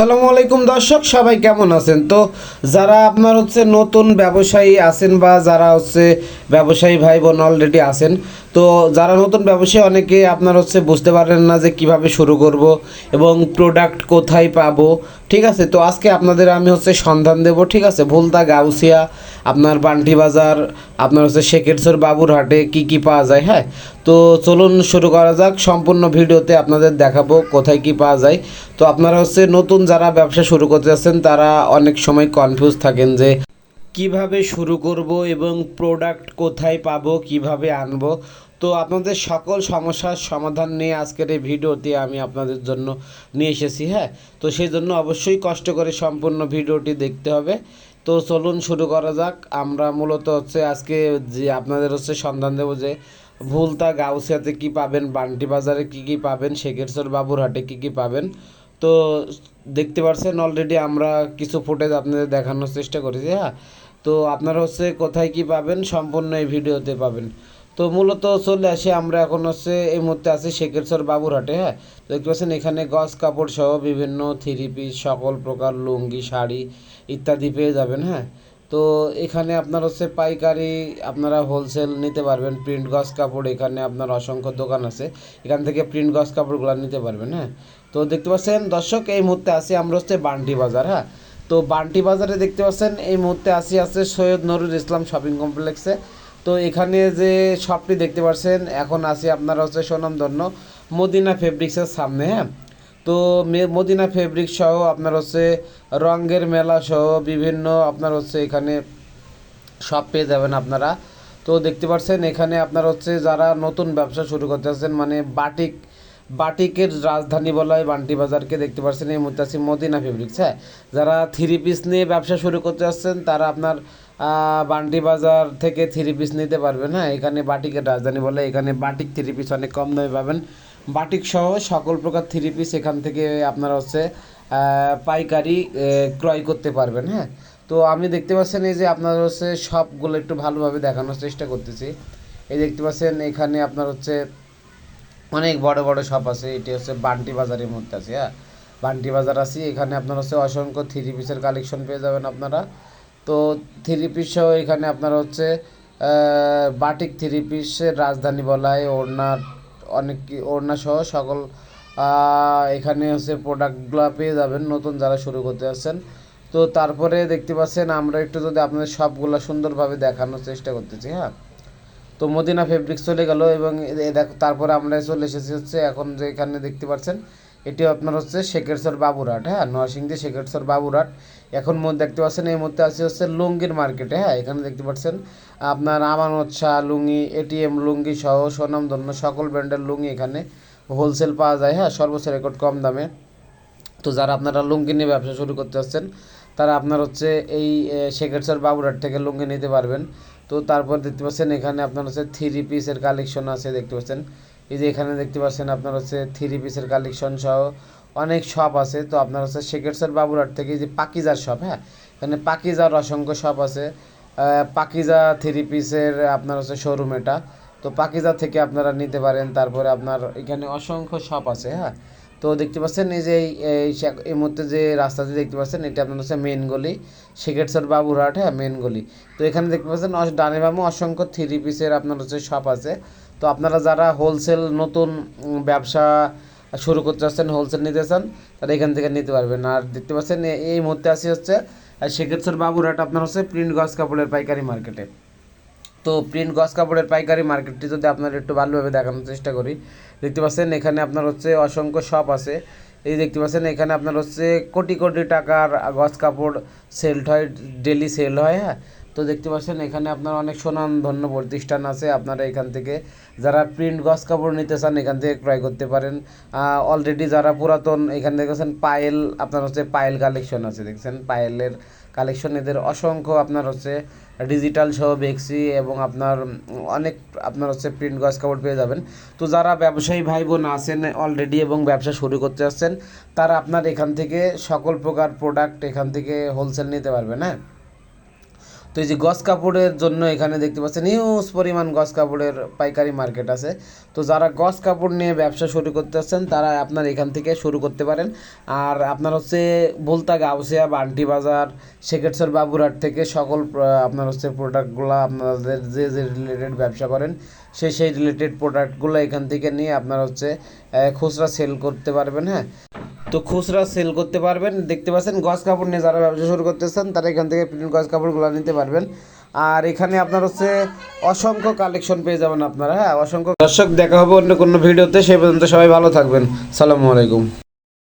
আসসালামু আলাইকুম দর্শক, সবাই কেমন আছেন? তো যারা আপনার হচ্ছে নতুন ব্যবসায়ী আছেন বা যারা হচ্ছে ব্যবসায়ী ভাই বোন অলরেডি আছেন, তো যারা নতুন ব্যবসায়ী, অনেকে আপনার হচ্ছে বুঝতে পারেন না যে কীভাবে শুরু করব এবং প্রোডাক্ট কোথায় পাবো, ঠিক আছে? তো আজকে আপনাদের আমি হচ্ছে সন্ধান দেব, ঠিক আছে? ভুলতা গাউসিয়া আপনার বান্টি বাজার, আপনার হচ্ছে শেখেরসর বাবুরহাটে কি কি পাওয়া যায় হ্যাঁ? তো চলুন শুরু করা যাক, সম্পূর্ণ ভিডিওতে আপনাদের দেখাবো কোথায় কি পাওয়া যায়। তো আপনারা হচ্ছে নতুন যারা ব্যবসা শুরু করতে যাচ্ছেন, তারা অনেক সময় কনফিউজ থাকেন যে কীভাবে শুরু করব এবং প্রোডাক্ট কোথায় পাবো, কীভাবে আনব। তো আপনাদের সকল সমস্যার সমাধান নিয়ে আজকের এই ভিডিওটি আমি আপনাদের জন্য নিয়ে এসেছি হ্যাঁ? তো সেই জন্য অবশ্যই কষ্ট করে সম্পূর্ণ ভিডিওটি দেখতে হবে। তো চলুন শুরু করা যাক। আমরা মূলত হচ্ছে আজকে যে আপনাদের হচ্ছে সন্ধান দেবো যে ভুলতা গাউসিয়াতে কি পাবেন, বান্টি বাজারে কি কি পাবেন, শেখেরচর বাবুরহাটে কি কি পাবেন। তো দেখতে পাচ্ছেন অলরেডি আমরা কিছু ফুটেজ আপনাদের দেখানোর চেষ্টা করেছি হ্যাঁ? তো আপনারা হচ্ছে কোথায় কি পাবেন সম্পূর্ণ এই ভিডিওতে পাবেন। তো মূলত চলে আসি, আমরা এখন হচ্ছে এই মুহূর্তে আছি শেখেরচর বাবুরহাটে হ্যাঁ? তো দেখতে পাচ্ছেন এখানে গস কাপড় সহ বিভিন্ন থ্রি পিস, সকল প্রকার লুঙ্গি, শাড়ি ইত্যাদি পেয়ে যাবেন হ্যাঁ? তো এখানে আপনার হচ্ছে পাইকারি আপনারা হোলসেল নিতে পারবেন প্রিন্ট গস কাপড় এখানে আপনার অসংখ্য দোকান আছে, এখান থেকে প্রিন্ট গস কাপড়গুলো নিতে পারবেন হ্যাঁ? তো দেখতে পাচ্ছেন দর্শক, এই মুহূর্তে আছি আমরা হচ্ছে বান্টি বাজার হ্যাঁ? তো বান্টি বাজারে দেখতে পাচ্ছেন এই মুহূর্তে আসি আছে সৈয়দ নুরুল ইসলাম শপিং কমপ্লেক্সে তো এখানে যে শপটি দেখতে পাচ্ছেন এখন আসি আপনারা হচ্ছে সুনামধন্য মদিনা ফেব্রিক্সের সামনে হ্যাঁ? তো মদিনা ফেব্রিক সহ আপনার হচ্ছে রঙের মেলা সহ বিভিন্ন আপনার হচ্ছে এখানে সব পেয়ে যাবেন আপনারা। তো দেখতে পাচ্ছেন এখানে আপনার হচ্ছে যারা নতুন ব্যবসা শুরু করতে মানে বাটিক বাটিকের রাজধানী বলা হয় বান্টি বাজারকে দেখতে পাচ্ছেন এই আছি মদিনা ফেব্রিক্স হ্যাঁ? যারা থ্রি পিস নিয়ে ব্যবসা শুরু করতে যাচ্ছেন, তারা আপনার বান্টি বাজার থেকে থ্রি পিস নিতে পারবেন হ্যাঁ? এখানে বাটিকের রাজধানী বলে এখানে বাটিক থ্রি পিস অনেক কম দামে পাবেন। বাটিক সহ সকল প্রকার থ্রি পিস এখান থেকে আপনারা হচ্ছে পাইকারি ক্রয় করতে পারবেন হ্যাঁ? তো আমি দেখতে পাচ্ছেন এই যে আপনার হচ্ছে সবগুলো একটু ভালোভাবে দেখানোর চেষ্টা করতেছি। এই দেখতে পাচ্ছেন এখানে আপনার হচ্ছে অনেক বড় বড় শপ আছে, এটি হচ্ছে বান্টি বাজারের মধ্যে আছে হ্যাঁ? বান্টি বাজার আছে, এখানে আপনার হচ্ছে অসংখ্য থ্রি পিসের কালেকশন পেয়ে যাবেন আপনারা। তো থ্রি পিস সহ এখানে আপনার হচ্ছে বাটিক থ্রি পিসের রাজধানী বলা হয় ওড়নার অনেক ওড়না সহ সকল এখানে হচ্ছে প্রোডাক্টগুলো পেয়ে যাবেন নতুন যারা শুরু করতে যাচ্ছেন। তো তারপরে দেখতে পাচ্ছেন আমরা একটু যদি আপনাদের সবগুলো সুন্দরভাবে দেখানোর চেষ্টা করতেছি হ্যাঁ? তো মদিনা ফেব্রিক্স চলে গেল এবং দেখো, তারপরে আমরা চলে এসেছি হচ্ছে এখন যে এখানে দেখতে পাচ্ছেন, এটি আপনার হচ্ছে শেখেরসর বাবুরহাট হ্যাঁ? নরসিংদী শেখেরসর বাবুরহাট। এখন দেখতে পাচ্ছেন এই মধ্যে আছে হচ্ছে লুঙ্গির মার্কেটে হ্যাঁ? এখানে দেখতে পাচ্ছেন আপনার আমানত শাহ লুঙ্গি এটিএম লুঙ্গি সহ স্বনামধন্য সকল ব্র্যান্ডের লুঙ্গি এখানে হোলসেল পাওয়া যায় হ্যাঁ? সর্বোচ্চ রেকর্ড কম দামে। তো যারা আপনারা লুঙ্গি নিয়ে ব্যবসা শুরু করতে যাচ্ছেন তারা আপনার হচ্ছে এই শেখেরসর বাবুরহাট থেকে লুঙ্গি নিতে পারবেন। তো তারপর দেখতে পাচ্ছেন এখানে আপনার হচ্ছে থ্রি পিসের কালেকশন আছে দেখতে পাচ্ছেন। এই যে এখানে দেখতে পাচ্ছেন আপনার হচ্ছে থ্রি পিসের কালেকশন সহ অনেক শপ আছে। তো আপনার হচ্ছে শেখেরসর বাবুরহাট থেকে যে পাকিজার শপ হ্যাঁ? এখানে পাকিজার অসংখ্য শপ আছে। পাকিজা থ্রি পিসের আপনার হচ্ছে শোরুম এটা। তো পাকিজা থেকে আপনারা নিতে পারেন। তারপরে আপনার এখানে অসংখ্য শপ আছে হ্যাঁ? তো দেখতে পাচ্ছেন এই যে এই- এই মুহূর্তে যে রাস্তাটি দেখতে পাচ্ছেন এটা আপনার হচ্ছে মেন গলি শেখেরসর বাবুরহাট হ্যাঁ মেন গলি। তো এখানে দেখতে পাচ্ছেন ডানে বামে অসংখ্য থ্রি পিসের আপনার হচ্ছে শপ আছে। তো আপনারা যারা হোলসেল নতুন ব্যবসা শুরু করতে চাচ্ছেন হোলসেল নিতে চান তারা এখান থেকে নিতে পারবেন। আর দেখতে পাচ্ছেন এই মুহূর্তে আসি হচ্ছে আহ, শেখেরসর বাবুরহাট আপনার হচ্ছে প্রিন্ট গজ কাপড়ের পাইকারি মার্কেটে তো প্রিন্ট গস কাপড়ের পাইকারি মার্কেটটি যদি আপনার একটু ভালোভাবে দেখানোর চেষ্টা করি, দেখতে পাচ্ছেন এখানে আপনার হচ্ছে অসংখ্য শপ আছে। এই দেখতে পাচ্ছেন এখানে আপনার হচ্ছে কোটি কোটি টাকার গস কাপড় সেল হয় ডেলি সেল হয় হ্যাঁ? তো দেখতে পাচ্ছেন এখানে আপনার অনেক সুনামধন্য প্রতিষ্ঠান আছে, আপনারা এখান থেকে যারা প্রিন্ট গস কাপড় নিতে চান এখান থেকে ক্রয় করতে পারেন। অলরেডি যারা পুরাতন, এখানে দেখেছেন পায়েল, আপনার হচ্ছে পায়েল কালেকশন আছে, দেখছেন? পায়েলের কালেকশন এদের অসংখ্য। আপনার হচ্ছে ডিজিটাল সহ বেক্সি এবং আপনার অনেক, আপনার হচ্ছে প্রিন্ট গজ কাপড় পেয়ে যাবেন। তো যারা ব্যবসায়ী ভাই বোন আছেন অলরেডি এবং ব্যবসা শুরু করতে আসছেন, তারা আপনার এখান থেকে সকল প্রকার প্রোডাক্ট এখান থেকে হোলসেল নিতে পারবেন হ্যাঁ? তো এই যে গস কাপড়ের জন্য এখানে দেখতে পাচ্ছেন, হিউজ পরিমাণ গস কাপড়ের পাইকারি মার্কেট আছে। তো যারা গস কাপড় নিয়ে ব্যবসা শুরু করতে চাচ্ছেন, তারা আপনার এখান থেকে শুরু করতে পারেন। আর আপনার হচ্ছে বলতা গাউসিয়া বান্টি বাজার, শেখেরচর বাবুরহাট থেকে সকল আপনার হচ্ছে প্রোডাক্টগুলো আপনাদের যে যে রিলেটেড ব্যবসা করেন সেই সেই রিলেটেড প্রোডাক্টগুলো এখান থেকে নিয়ে আপনার হচ্ছে খুচরা সেল করতে পারবেন হ্যাঁ। তো খুচরা সেল করতে পারবেন। দেখতে পাচ্ছেন, গজ কাপড় নিয়ে যারা ব্যবসা শুরু করতেছেন, তারা এখান থেকে প্রিন্ট গজ কাপড়গুলো নিতে পারবেন। আর এখানে আপনার হচ্ছে অসংখ্য কালেকশন পেয়ে যাবেন আপনারা হ্যাঁ? অসংখ্য দর্শক, দেখা হবে অন্য কোনো ভিডিওতে, সেই পর্যন্ত সবাই ভালো থাকবেন। সালামু আলাইকুম।